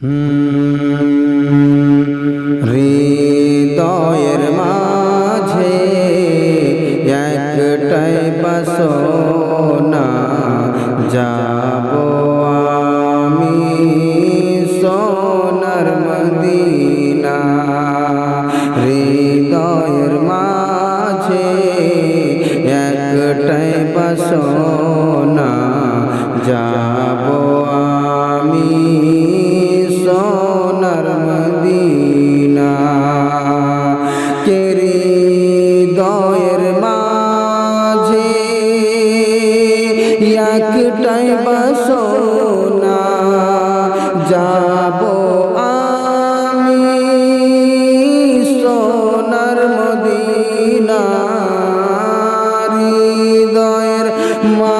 হৃদয়ের একটাই বাসনা যাব আমি সোনার মদিনা হৃদয়ের মাঝে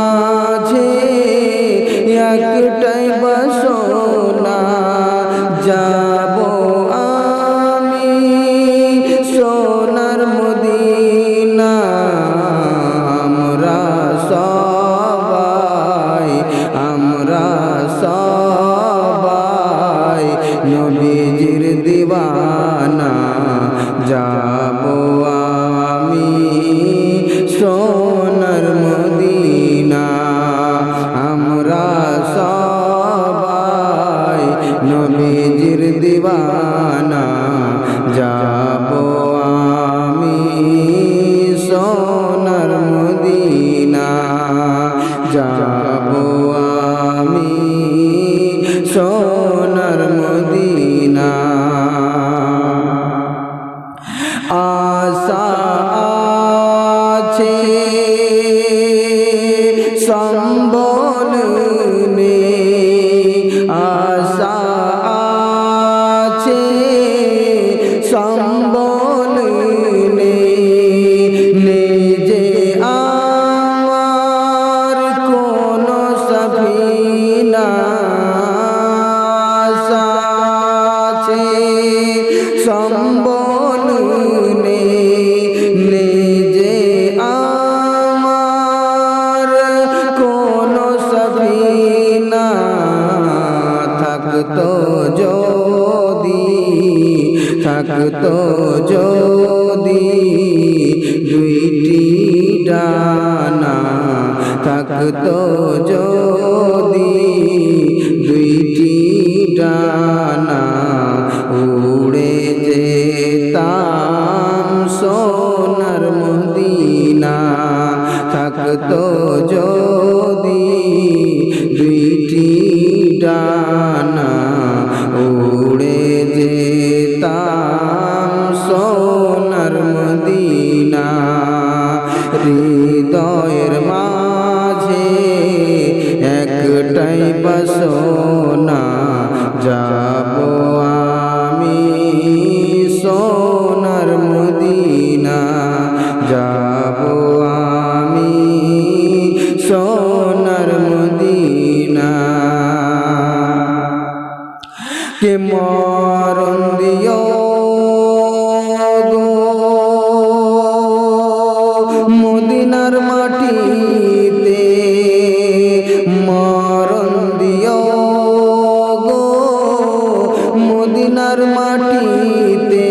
যাব সোনার আমি সোনার আশা আছে সম্বল থাকতো যদি দুইটি ডানা থাকতো যদি হৃদয়ের মাঝে একটাই বাসনা, যাব আমি সোনার মদিনা, যাব আমি সোনার মদিনা। কে মরণ দিও মাটিতে মরণ গো। মদিনার মাটিতে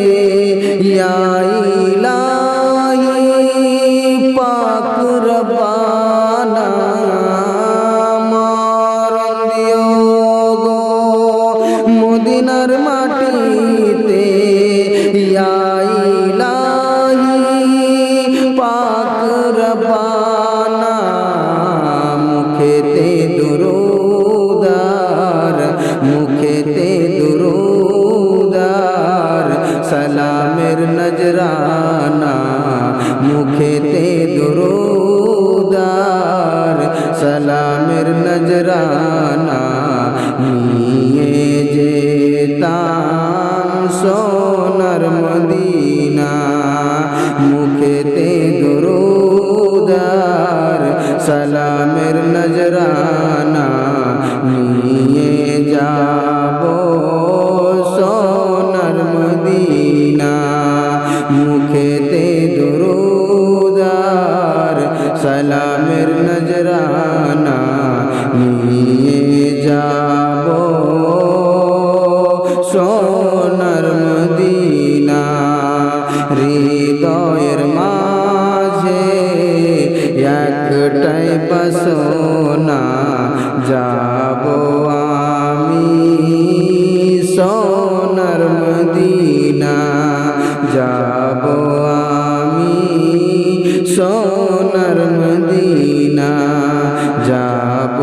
ইয়াইলাই পাক রবানা। গো। মদিনার মাটিতে মুখেতে দুরুদার মুখেতে দুরুদার সালামের নজরানা মুখেতে দুরুদার সালামের নজরানা নিয়ে যেতাম সোনার মদিনা। সালামের নজরানা নিয়ে যাব। সোনার মদিনা হৃদয়ের মাঝে একটাই বাসনা যাব আমি। সোনার মদিনা যা যাব